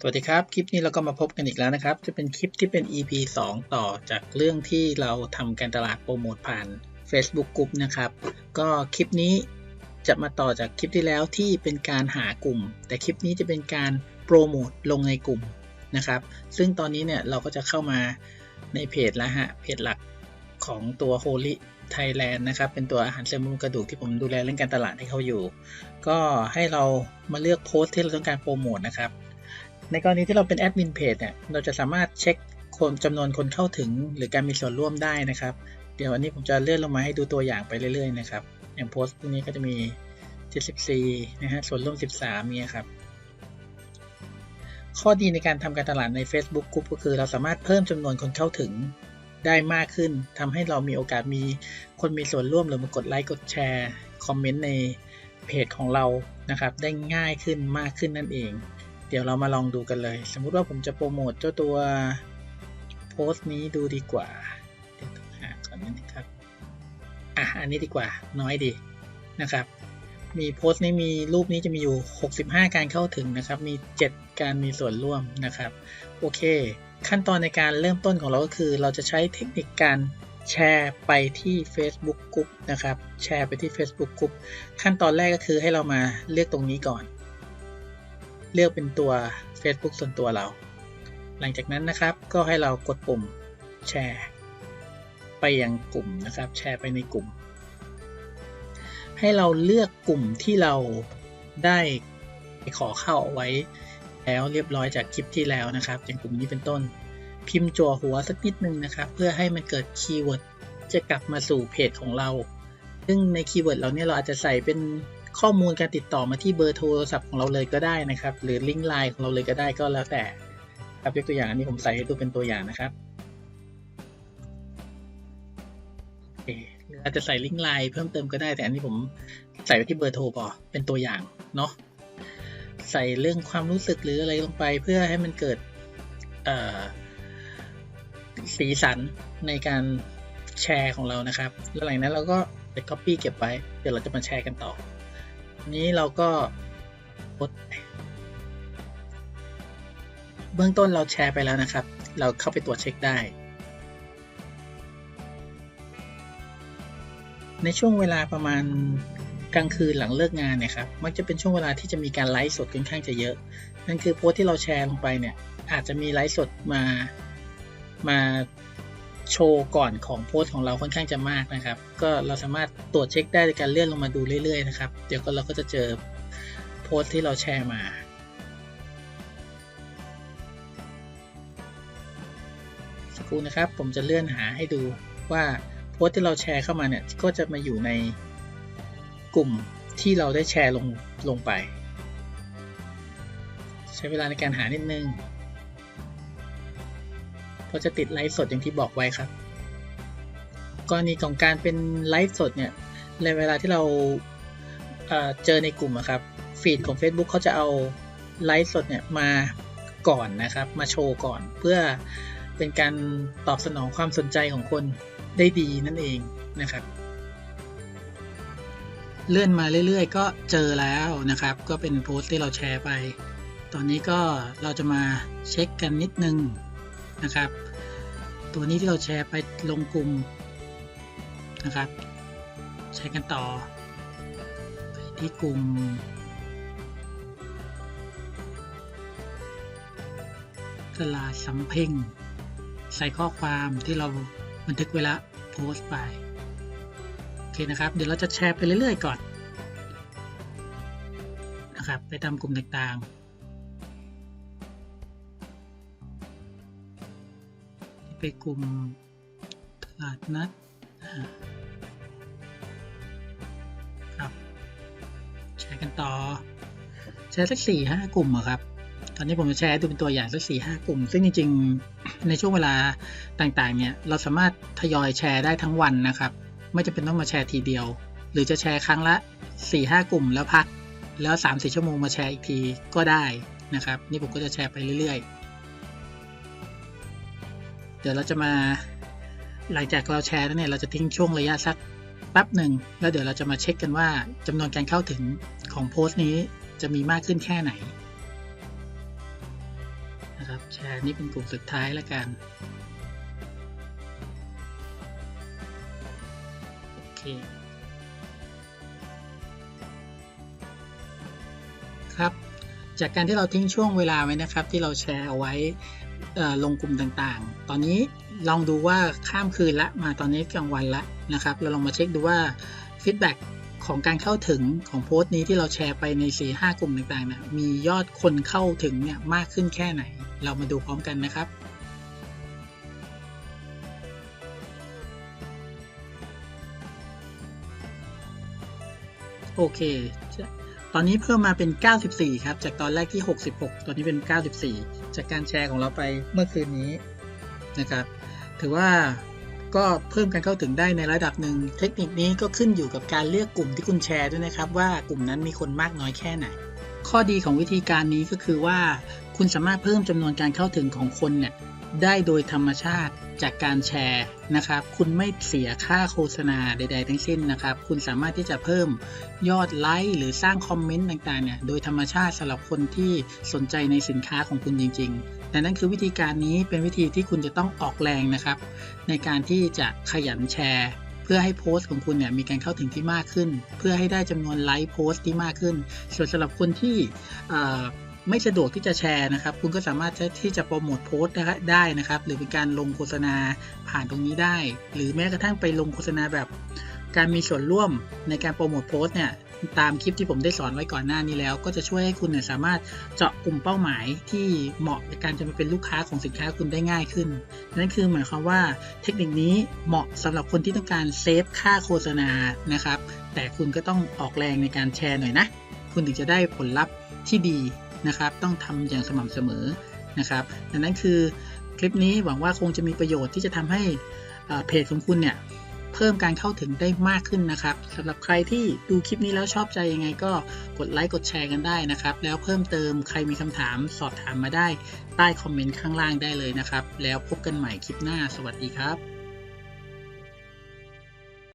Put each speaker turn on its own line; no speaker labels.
สวัสดีครับ คลิปนี้เราก็มาพบกันอีกแล้วนะครับ จะเป็นคลิปที่เป็น EP 2 ต่อจากเรื่องที่เราทำการตลาดโปรโมทผ่าน Facebook Group นะครับ ก็คลิปนี้จะมาต่อจากคลิปที่แล้วที่เป็นการหากลุ่ม แต่คลิปนี้จะเป็นการโปรโมทลงในกลุ่มนะครับ ซึ่งตอนนี้เนี่ยเราก็จะเข้ามาในเพจแล้วฮะ เพจหลักของตัว Holy Thailand นะครับ เป็นตัวอาหารเสริมบำรุงกระดูกที่ผมดูแลเรื่องการตลาดให้เขาอยู่ ก็ให้เรามาเลือกโพสต์ที่เราต้องการโปรโมทนะครับ ในกรณีที่เราเป็นแอดมินเพจเนี่ยเราจะสามารถเช็คคนจำนวนคนเข้าถึง หรือการมีส่วนร่วมได้นะครับ เดี๋ยววันนี้ผมจะเลื่อนลงมาให้ดูตัวอย่างไปเรื่อยๆนะครับอย่างโพสต์พวกนี้ก็จะมี 74 นะฮะส่วนร่วม 13เนี่ยครับข้อดีในการทำการตลาดใน Facebook Group ก็คือเราสามารถเพิ่มจำนวนคนเข้าถึงได้มากขึ้นทำให้เรามีโอกาสมีคนมีส่วนร่วมหรือมากดไลค์กดแชร์ คอมเมนต์ในเพจของเรานะครับ ได้ง่ายขึ้นมากขึ้นนั่นเอง เดี๋ยวเรามาลองดูกันเลย สมมุติว่าผมจะโปรโมทเจ้าตัวโพสต์นี้ดูดีกว่า เดี๋ยวต้องหาก่อนนะครับ อะ อันนี้ดีกว่า น้อยดีนะครับ มีโพสต์นี้มีรูปนี้จะมีอยู่ 65 การเข้าถึงนะครับ มี 7 การมีส่วนร่วมนะครับ โอเค ขั้นตอนในการเริ่มต้นของเราก็คือ เราจะใช้เทคนิคการแชร์ไปที่ Facebook Group นะครับ แชร์ไปที่ Facebook Group ขั้นตอนแรกก็คือให้เรามาเลือกตรงนี้ก่อน เลือกเป็นตัว Facebook ส่วนตัวเรา หลังจากนั้นนะครับก็ให้เรากดปุ่มแชร์ไปยังกลุ่มนะครับแชร์ไปในกลุ่ม ให้เราเลือกกลุ่มที่เราได้ขอเข้าเอาไว้แล้วเรียบร้อยจากคลิปที่แล้วนะครับอย่างกลุ่มนี้เป็นต้น พิมพ์จั่วหัวสักนิดนึงนะครับ เพื่อให้มันเกิดคีย์เวิร์ดจะกลับมาสู่เพจของเรา ซึ่งในคีย์เวิร์ดเราเนี่ยเราอาจจะใส่เป็น ข้อมูลการติดต่อมาที่เบอร์โทรศัพท์ของเราเลยก็ได้นะครับ หรือลิงก์ไลน์ของเราเลยก็ได้ก็แล้วแต่ครับยกตัวอย่างอันนี้ผมใส่ให้ดูเป็นตัวอย่างนะครับเคหรืออาจจะใส่ลิงก์ไลน์เพิ่มเติมก็ได้แต่อันนี้ผมใส่ไว้ที่เบอร์โทรพอเป็นตัวอย่างเนาะใส่เรื่องความรู้สึกหรืออะไรลงไปเพื่อให้มันเกิดสีสันในการแชร์ของเรานะครับ แล้วหลังนั้นเราก็ไป copy เก็บไว้ เดี๋ยวเราจะมาแชร์กันต่อ นี้เราก็กดเบื้องต้นเราแชร์ไปแล้วนะครับ เราเข้าไปตรวจเช็คได้ ในช่วงเวลาประมาณกลางคืนหลังเลิกงานเนี่ยครับมักจะเป็นช่วงเวลาที่จะมีการไลฟ์สดค่อนข้างจะเยอะ นั่นคือโพสที่เราแชร์ลงไปเนี่ยอาจจะมีไลฟ์สดมามา โชว์ก่อนของโพสต์ของเราค่อนข้างจะมากนะครับ ก็เราสามารถตรวจเช็คได้ในการเลื่อนลงมาดูเรื่อยๆนะครับ เดี๋ยวก็เราก็จะเจอโพสต์ที่เราแชร์มาสักครู่นะครับ ผมจะเลื่อนหาให้ดูว่าโพสต์ที่เราแชร์เข้ามาเนี่ยก็จะมาอยู่ในกลุ่มที่เราได้แชร์ลงลงไป ใช้เวลาในการหานิดนึง เพราจะติดไลฟ์สดอย่างที่บอกไว้ครับ กรณีของการเป็นไลฟ์สดเนี่ยในเวลาที่เราเเจอในกลุ่มครับฟีดของ Facebook เขาจะเอาไลฟ์สดเนี่ยมาก่อนนะครับ มาโชว์ก่อนเพื่อเป็นการตอบสนองความสนใจของคนได้ดีนั่นเองนะครับ เลื่อนมาเรื่อยๆ ก็เจอแล้วนะครับ ก็เป็นโพสต์ที่เราแชร์ไป ตอนนี้ก็เราจะมาเช็คกันนิดนึงนะครับ ตัวนี้ที่เราแชร์ไปลงกลุ่มนะครับใช้กันต่อไปที่กลุ่มตลาดสำเพ็งใส่ข้อความที่เราบันทึกไว้ล้วโพสต์ไปโอเคนะครับ เดี๋ยวเราจะแชร์ไปเรื่อยๆก่อนนะครับไปตามกลุ่มต่างๆ ไปกลุ่มตลาดนัดครับ แชร์กันต่อ แชร์สักสี่ห้ากลุ่มอะครับ ตอนนี้ผมจะแชร์ดูเป็นตัวอย่างสักสี่ห้ากลุ่ม ซึ่งจริงๆ ในช่วงเวลาต่างๆ เนี่ย เราสามารถทยอยแชร์ได้ทั้งวันนะครับ ไม่จำเป็นต้องมาแชร์ทีเดียว หรือจะแชร์ครั้งละสี่ห้ากลุ่มแล้วพัก แล้วสามสี่ชั่วโมงมาแชร์อีกทีก็ได้นะครับ นี่ผมก็จะแชร์ไปเรื่อยๆ ดี๋ยวเราจะมาหลังจากเราแชร์แล้วเนี่ยเราจะทิ้งช่วงระยะสักแป๊บหนึ่งแล้วเดี๋ยวเราจะมาเช็คกันว่าจำนวนการเข้าถึงของโพสต์นี้จะมีมากขึ้นแค่ไหนนะครับแชร์นี่เป็นกลุ่มสุดท้ายแล้วกันโอเคครับ จากการที่เราทิ้งช่วงเวลาไว้นะครับ ที่เราแชร์เอาไว้ลงกลุ่มต่างๆ ตอนนี้ลองดูว่าข้ามคืนละมาตอนนี้กลางวันละนะครับ เราลองมาเช็คดูว่าฟีดแบ็กของการเข้าถึงของโพสต์นี้ที่เราแชร์ไปใน 4 5 กลุ่มต่างๆนะมียอดคนเข้าถึงเนี่ยมากขึ้นแค่ไหน เรามาดูพร้อมกันนะครับโอเค อนนี้เพิ่มมาเป็น 94 ครับ จากตอนแรกที่ 66 ตอนนี้เป็น 94 จากการแชร์ของเราไปเมื่อคืนนี้นะครับ ถือว่าก็เพิ่มการเข้าถึงได้ในระดับหนึ่ง เทคนิคนี้ก็ขึ้นอยู่กับการเลือกกลุ่มที่คุณแชร์ด้วยนะครับ ว่ากลุ่มนั้นมีคนมากน้อยแค่ไหน ข้อดีของวิธีการนี้ก็คือว่า คุณสามารถเพิ่มจำนวนการเข้าถึงของคนเนี่ยได้โดยธรรมชาติจากการแชร์นะครับ คุณไม่เสียค่าโฆษณาใด ๆ ทั้งสิ้นนะครับ คุณสามารถที่จะเพิ่มยอดไลค์หรือสร้างคอมเมนต์ต่างๆเนี่ยโดยธรรมชาติสำหรับคนที่สนใจในสินค้าของคุณจริงๆแต่นั่นคือวิธีการนี้เป็นวิธีที่คุณจะต้องออกแรงนะครับ ในการที่จะขยันแชร์ เพื่อให้โพสต์ของคุณเนี่ยมีการเข้าถึงที่มากขึ้น เพื่อให้ได้จำนวนไลค์โพสต์ที่มากขึ้น ส่วนสำหรับคนที่ ไม่สะดวกที่จะแชร์นะครับ คุณก็สามารถที่จะโปรโมทโพสต์ได้นะครับ หรือเป็นการลงโฆษณาผ่านตรงนี้ได้ หรือแม้กระทั่งไปลงโฆษณาแบบการมีส่วนร่วมในการโปรโมทโพสต์เนี่ยตามคลิปที่ผมได้สอนไว้ก่อนหน้านี้แล้ว ก็จะช่วยให้คุณเนี่ยสามารถเจาะกลุ่มเป้าหมายที่เหมาะในการจะมาเป็นลูกค้าของสินค้าคุณได้ง่ายขึ้น นั่นคือหมายความว่าเทคนิคนี้เหมาะสำหรับคนที่ต้องการเซฟค่าโฆษณานะครับ แต่คุณก็ต้องออกแรงในการแชร์หน่อยนะ คุณถึงจะได้ผลลัพธ์ที่ดี นะครับ ต้องทำอย่างสม่ำเสมอนะครับดังนั้นคือคลิปนี้หวังว่าคงจะมีประโยชน์ที่จะทำให้เพจของคุณเนี่ยเพิ่มการเข้าถึงได้มากขึ้นนะครับสำหรับใครที่ดูคลิปนี้แล้วชอบใจยังไงก็กดไลค์กดแชร์กันได้นะครับ แล้วเพิ่มเติมใครมีคำถามสอบถามมาได้ใต้คอมเมนต์ข้างล่างได้เลยนะครับ แล้วพบกันใหม่คลิปหน้า สวัสดีครับ